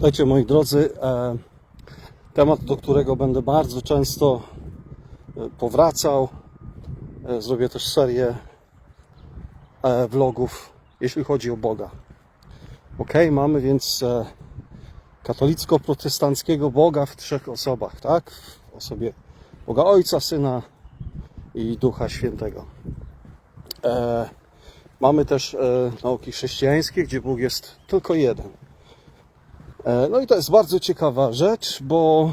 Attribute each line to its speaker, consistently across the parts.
Speaker 1: Słuchajcie, moi drodzy, e, temat, do którego będę bardzo często e, powracał. E, zrobię też serię vlogów, jeśli chodzi o Boga. Ok, mamy więc katolicko-protestanckiego Boga w trzech osobach, tak? W osobie Boga Ojca, Syna i Ducha Świętego. Mamy też nauki chrześcijańskie, gdzie Bóg jest tylko jeden. E, No i to jest bardzo ciekawa rzecz, bo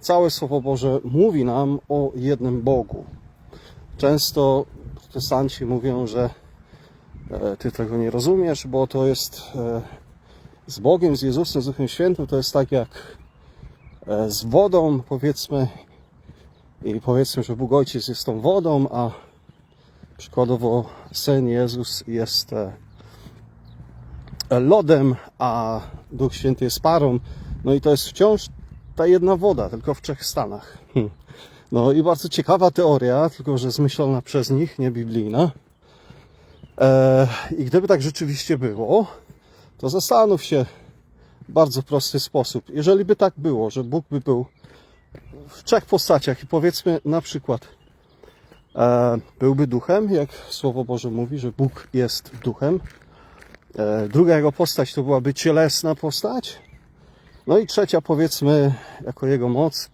Speaker 1: całe Słowo Boże mówi nam o jednym Bogu. Często protestanci mówią, że e, ty tego nie rozumiesz, bo to jest e, z Bogiem, z Jezusem, z Duchem Świętym, to jest tak jak z wodą, powiedzmy, i powiedzmy, że Bóg Ojciec jest tą wodą, a przykładowo Syn Jezus jest lodem, a Duch Święty jest parą. No i to jest wciąż ta jedna woda, tylko w trzech stanach. Hmm. No i bardzo ciekawa teoria, tylko że zmyślona przez nich, nie biblijna. E, I gdyby tak rzeczywiście było, to zastanów się w bardzo prosty sposób. Jeżeli by tak było, że Bóg by był w trzech postaciach i powiedzmy na przykład e, byłby duchem, jak Słowo Boże mówi, że Bóg jest duchem, Druga jego postać to byłaby cielesna postać. No i trzecia, powiedzmy, jako jego moc,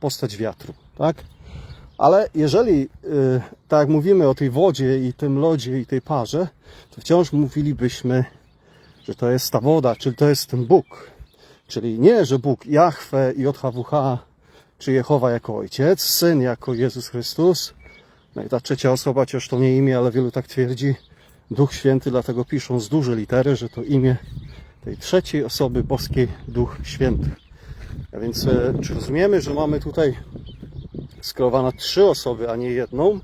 Speaker 1: postać wiatru, tak? Ale jeżeli, y, tak jak mówimy o tej wodzie i tym lodzie i tej parze, to wciąż mówilibyśmy, że to jest ta woda, czyli to jest ten Bóg. Czyli nie, że Bóg Jahwe i JHWH, czy Jehowa jako Ojciec, Syn jako Jezus Chrystus, no i ta trzecia osoba, chociaż to nie imię, ale wielu tak twierdzi, Duch Święty, dlatego piszą z duże litery, że to imię tej trzeciej osoby boskiej Duch Święty. A więc e, czy rozumiemy, że mamy tutaj skierowane trzy osoby, a nie jedną,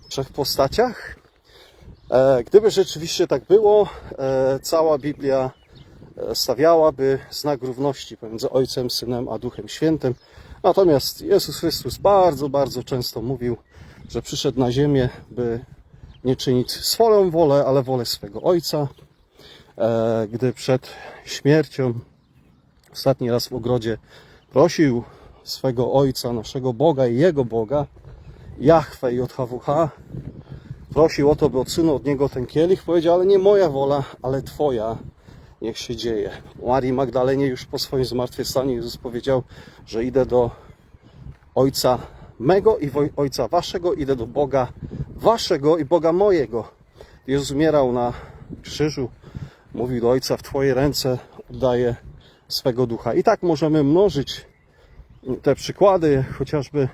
Speaker 1: w trzech postaciach? E, Gdyby rzeczywiście tak było, e, cała Biblia stawiałaby znak równości pomiędzy Ojcem, Synem a Duchem Świętym. Natomiast Jezus Chrystus bardzo, bardzo często mówił, że przyszedł na ziemię, by nie czynić swoją wolę, ale wolę swego Ojca. E, Gdy przed śmiercią ostatni raz w ogrodzie prosił swego Ojca, naszego Boga i Jego Boga, Jahwe i JHWH, prosił o to, by odsunął od Niego ten kielich, powiedział, ale nie moja wola, ale Twoja niech się dzieje. Marii Magdalenie już po swoim zmartwychwstaniu Jezus powiedział, że idę do Ojca mego i Ojca waszego, idę do Boga waszego i Boga mojego. Jezus umierał na krzyżu, mówił do Ojca, w Twoje ręce oddaję swego ducha. I tak możemy mnożyć te przykłady, chociażby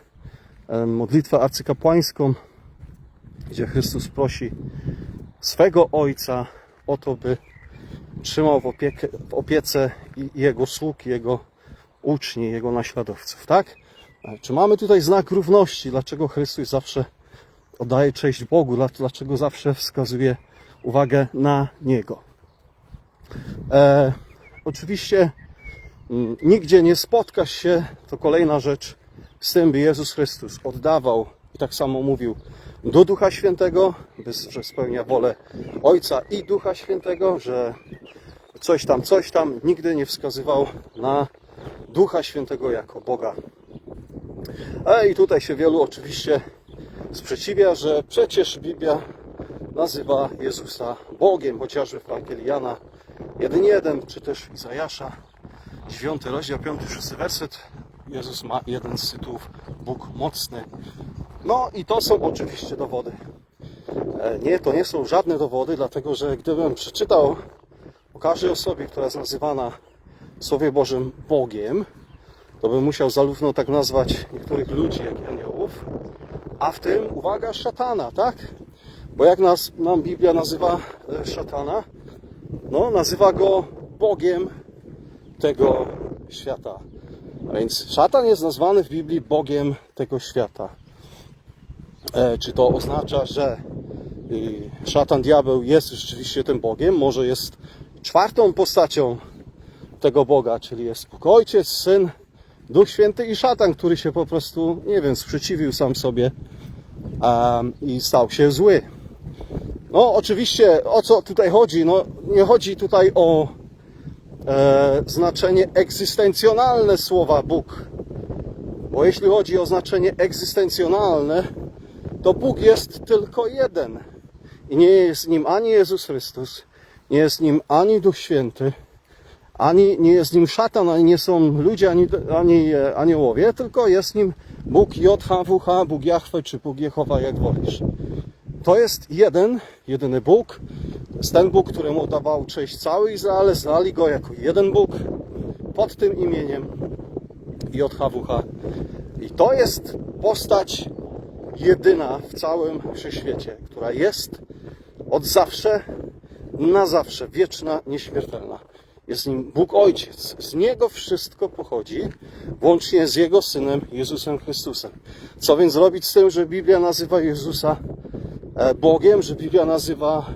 Speaker 1: modlitwę arcykapłańską, gdzie Chrystus prosi swego Ojca o to, by trzymał w, opiekę, w opiece Jego sług, Jego uczni, Jego naśladowców, tak? Ale Czy mamy tutaj znak równości? Dlaczego Chrystus zawsze oddaje cześć Bogu? Dla- Dlaczego zawsze wskazuje uwagę na Niego? E, oczywiście mm, nigdzie nie spotkasz się, to kolejna rzecz, z tym, by Jezus Chrystus oddawał i tak samo mówił do Ducha Świętego, by, że spełnia wolę Ojca i Ducha Świętego, że coś tam, coś tam, nigdy nie wskazywał na Ducha Świętego jako Boga. E, I tutaj się wielu oczywiście sprzeciwia, że przecież Biblia nazywa Jezusa Bogiem, chociażby w Ewangelii Jana 1.1, czy też Izajasza 9 rozdział, 5-6 werset. Jezus ma jeden z tytułów Bóg mocny. No i to są oczywiście dowody. E, Nie, to nie są żadne dowody, dlatego że gdybym przeczytał o każdej osobie, która jest nazywana w Słowie Bożym Bogiem, to bym musiał zarówno tak nazwać niektórych ludzi, jak i aniołów, a w tym, uwaga, szatana, tak? Bo jak nas, nam Biblia nazywa e, szatana? No, nazywa go Bogiem tego świata. A więc szatan jest nazwany w Biblii Bogiem tego świata. E, czy to oznacza, że y, szatan, diabeł jest rzeczywiście tym Bogiem? Może jest czwartą postacią tego Boga, czyli jest Bóg Ojciec, Syn, Duch Święty i szatan, który się po prostu, nie wiem, sprzeciwił sam sobie um, i stał się zły. No, oczywiście, o co tutaj chodzi? No, nie chodzi tutaj o e, znaczenie egzystencjonalne słowa Bóg. Bo jeśli chodzi o znaczenie egzystencjonalne, to Bóg jest tylko jeden. I nie jest nim ani Jezus Chrystus, nie jest nim ani Duch Święty, ani nie jest nim szatan, ani nie są ludzie, ani, ani aniołowie, tylko jest nim Bóg JHWH, Bóg Jahwe czy Bóg Jehowa, jak wolisz. To jest jeden, jedyny Bóg. To jest ten Bóg, któremu oddawał cześć cały Izrael, znali go jako jeden Bóg pod tym imieniem JHWH. I to jest postać jedyna w całym wszechświecie, która jest od zawsze, na zawsze, wieczna, nieśmiertelna. Jest nim Bóg Ojciec. Z Niego wszystko pochodzi, łącznie z Jego Synem Jezusem Chrystusem. Co więc robić z tym, że Biblia nazywa Jezusa e, Bogiem, że Biblia nazywa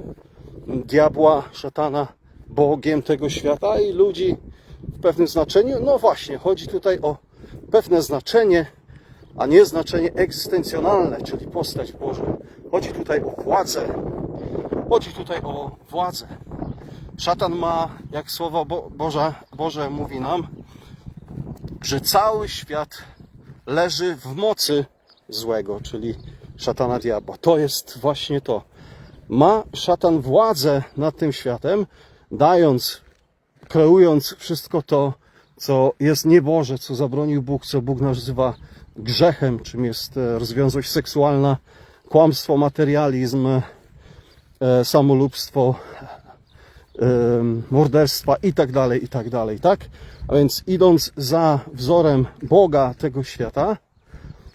Speaker 1: diabła, szatana Bogiem tego świata i ludzi w pewnym znaczeniu? No właśnie, chodzi tutaj o pewne znaczenie, a nie znaczenie egzystencjonalne, czyli postać Bożą. Chodzi tutaj o władzę. Chodzi tutaj o władzę. Szatan ma, jak słowo Bo Boże, Boże mówi nam, że cały świat leży w mocy złego, czyli szatana diabła. To jest właśnie to. Ma szatan władzę nad tym światem, dając, kreując wszystko to, co jest nieboże, co zabronił Bóg, co Bóg nazywa grzechem, czym jest e, rozwiązłość seksualna, kłamstwo, materializm, e, samolubstwo, morderstwa i tak dalej, i tak dalej, tak? A więc idąc za wzorem Boga tego świata,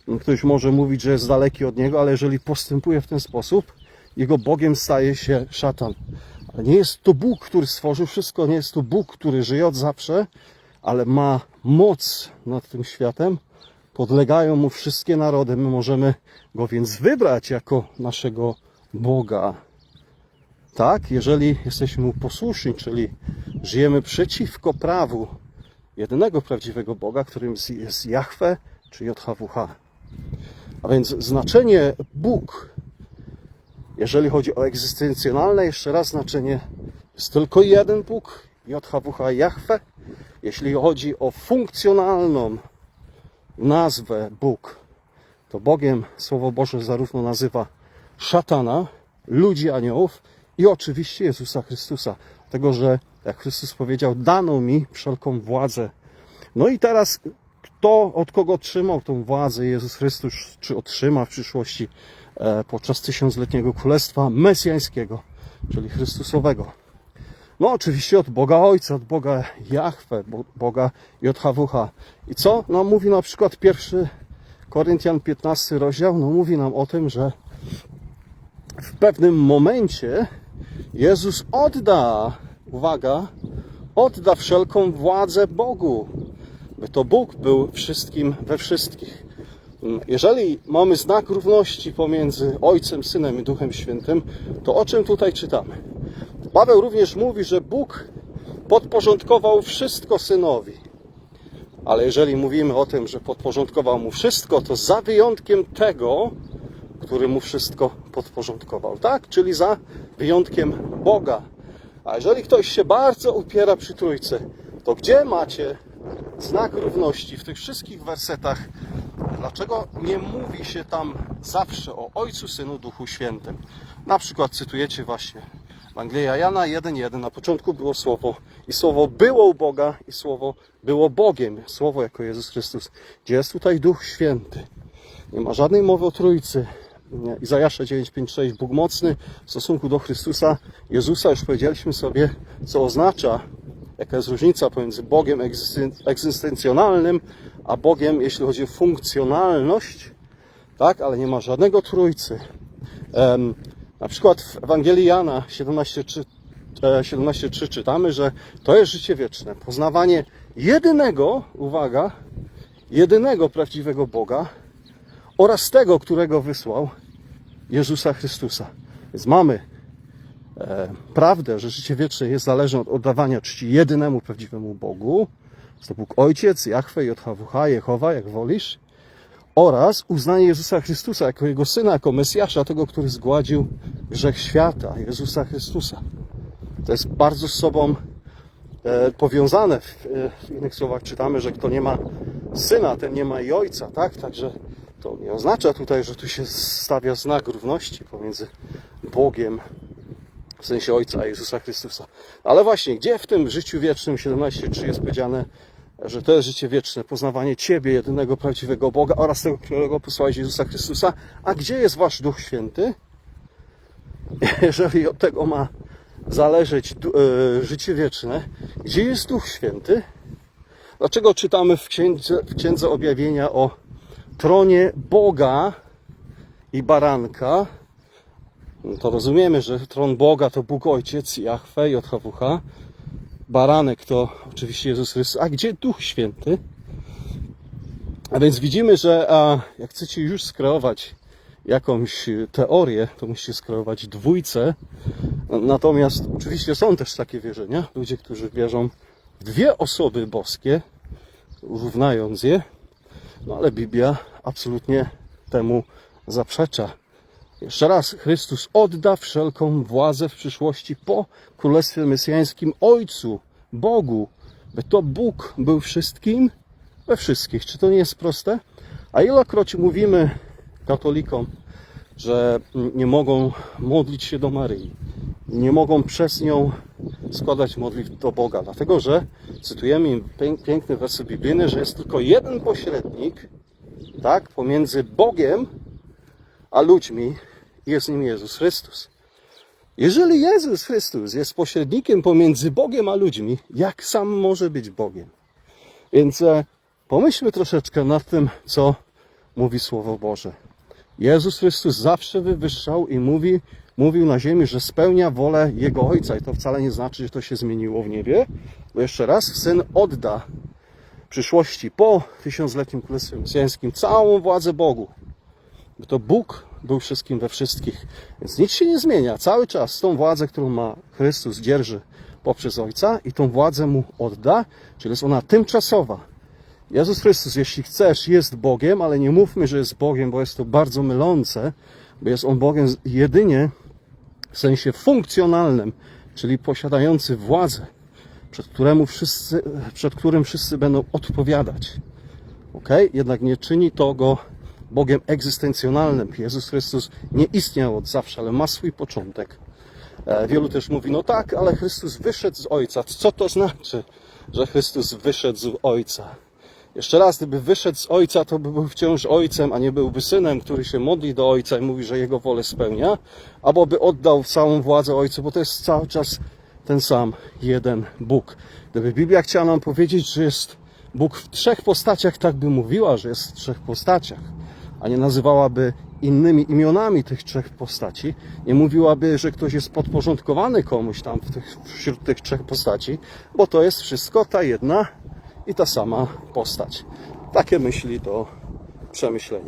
Speaker 1: no, ktoś może mówić, że jest daleki od Niego, ale jeżeli postępuje w ten sposób, Jego Bogiem staje się szatan. Ale nie jest to Bóg, który stworzył wszystko, nie jest to Bóg, który żyje od zawsze, ale ma moc nad tym światem. Podlegają mu wszystkie narody. My możemy go więc wybrać jako naszego Boga. Tak, jeżeli jesteśmy mu posłuszni, czyli żyjemy przeciwko prawu jedynego prawdziwego Boga, którym jest Jahwe czy JHWH. A więc znaczenie Bóg, jeżeli chodzi o egzystencjonalne, jeszcze raz znaczenie, jest tylko jeden Bóg, JHWH Jahwe. Jeśli chodzi o funkcjonalną nazwę Bóg, to Bogiem Słowo Boże zarówno nazywa szatana, ludzi, aniołów i oczywiście Jezusa Chrystusa. Dlatego, że jak Chrystus powiedział, dano mi wszelką władzę. No i teraz kto od kogo otrzymał tą władzę Jezus Chrystus, czy otrzyma w przyszłości e, podczas tysiącletniego królestwa mesjańskiego, czyli Chrystusowego. No oczywiście od Boga Ojca, od Boga Jahwe, Bo- Boga JHWH. I co nam mówi na przykład pierwszy Koryntian 15 rozdział? No mówi nam o tym, że w pewnym momencie Jezus odda, uwaga, odda wszelką władzę Bogu, by to Bóg był wszystkim we wszystkich. Jeżeli mamy znak równości pomiędzy Ojcem, Synem i Duchem Świętym, to o czym tutaj czytamy? Paweł również mówi, że Bóg podporządkował wszystko Synowi. Ale jeżeli mówimy o tym, że podporządkował mu wszystko, to za wyjątkiem tego, który mu wszystko podporządkował, tak? Czyli za wyjątkiem Boga. A jeżeli ktoś się bardzo upiera przy Trójcy, to gdzie macie znak równości w tych wszystkich wersetach? Dlaczego nie mówi się tam zawsze o Ojcu, Synu, Duchu Świętym? Na przykład cytujecie właśnie Ewangelia Jana 1.1. Na początku było Słowo i Słowo było u Boga i Słowo było Bogiem. Słowo jako Jezus Chrystus. Gdzie jest tutaj Duch Święty? Nie ma żadnej mowy o Trójcy. Izajasza 9.5.6 Bóg mocny w stosunku do Chrystusa, Jezusa, już powiedzieliśmy sobie, co oznacza, jaka jest różnica pomiędzy Bogiem egzysten- egzystencjonalnym, a Bogiem, jeśli chodzi o funkcjonalność, tak, ale nie ma żadnego Trójcy. Em, na przykład w Ewangelii Jana 17.3 e, 17.3 czytamy, że to jest życie wieczne. Poznawanie jedynego, uwaga, jedynego prawdziwego Boga oraz tego, którego wysłał Jezusa Chrystusa. Więc mamy e, prawdę, że życie wieczne jest zależne od oddawania czci jedynemu prawdziwemu Bogu. To Bóg Ojciec, Jahwe, JHWH, Jehowa, jak wolisz. Oraz uznanie Jezusa Chrystusa jako Jego Syna, jako Mesjasza, tego, który zgładził grzech świata, Jezusa Chrystusa. To jest bardzo z sobą e, powiązane. W, e, w innych słowach czytamy, że kto nie ma syna, ten nie ma i ojca, tak? Także to nie oznacza tutaj, że tu się stawia znak równości pomiędzy Bogiem, w sensie Ojca Jezusa Chrystusa. Ale właśnie, gdzie w tym życiu wiecznym 17.3 jest powiedziane, że to jest życie wieczne, poznawanie Ciebie, jedynego prawdziwego Boga oraz tego, którego posłałeś Jezusa Chrystusa, a gdzie jest Wasz Duch Święty? Jeżeli od tego ma zależeć e, życie wieczne, gdzie jest Duch Święty? Dlaczego czytamy w księdze, w księdze Objawienia o tronie Boga i baranka? No to rozumiemy, że tron Boga to Bóg Ojciec, Jahwe, JHWH. Baranek to oczywiście Jezus Chrystus. A gdzie Duch Święty? A więc widzimy, że a, jak chcecie już skreować jakąś teorię, to musicie skreować dwójcę. Natomiast oczywiście są też takie wierzenia. Ludzie, którzy wierzą w dwie osoby boskie, równając je. No ale Biblia absolutnie temu zaprzecza. Jeszcze raz, Chrystus odda wszelką władzę w przyszłości po Królestwie Mesjańskim Ojcu, Bogu, by to Bóg był wszystkim we wszystkich. Czy to nie jest proste? A ilokroć mówimy katolikom, że nie mogą modlić się do Maryi, nie mogą przez nią składać modlitw do Boga, dlatego że cytujemy im pię- piękny werset biblijny, że jest tylko jeden pośrednik, tak, pomiędzy Bogiem a ludźmi jest nim Jezus Chrystus. Jeżeli Jezus Chrystus jest pośrednikiem pomiędzy Bogiem a ludźmi, jak sam może być Bogiem? Więc e, pomyślmy troszeczkę nad tym, co mówi Słowo Boże. Jezus Chrystus zawsze wywyższał i mówi, mówił na ziemi, że spełnia wolę Jego Ojca. I to wcale nie znaczy, że to się zmieniło w niebie. Bo jeszcze raz, Syn odda w przyszłości po tysiącletnim Królestwie Mesjańskim całą władzę Bogu by to Bóg był wszystkim we wszystkich. Więc nic się nie zmienia. Cały czas tą władzę, którą ma Chrystus, dzierży poprzez Ojca i tą władzę mu odda, czyli jest ona tymczasowa. Jezus Chrystus, jeśli chcesz, jest Bogiem, ale nie mówmy, że jest Bogiem, bo jest to bardzo mylące, bo jest On Bogiem jedynie w sensie funkcjonalnym, czyli posiadający władzę, przed, któremu wszyscy, przed którym wszyscy będą odpowiadać. Ok? Jednak nie czyni to go Bogiem egzystencjonalnym. Jezus Chrystus nie istniał od zawsze, ale ma swój początek. E, Wielu też mówi, no tak, ale Chrystus wyszedł z Ojca. Co to znaczy, że Chrystus wyszedł z Ojca? Jeszcze raz, gdyby wyszedł z Ojca, to by był wciąż Ojcem, a nie byłby Synem, który się modli do Ojca i mówi, że Jego wolę spełnia, albo by oddał całą władzę Ojcu, bo to jest cały czas ten sam jeden Bóg. Gdyby Biblia chciała nam powiedzieć, że jest Bóg w trzech postaciach, tak by mówiła, że jest w trzech postaciach, a nie nazywałaby innymi imionami tych trzech postaci, nie mówiłaby, że ktoś jest podporządkowany komuś tam w tych, wśród tych trzech postaci, bo to jest wszystko ta jedna i ta sama postać. Takie myśli do przemyślenia.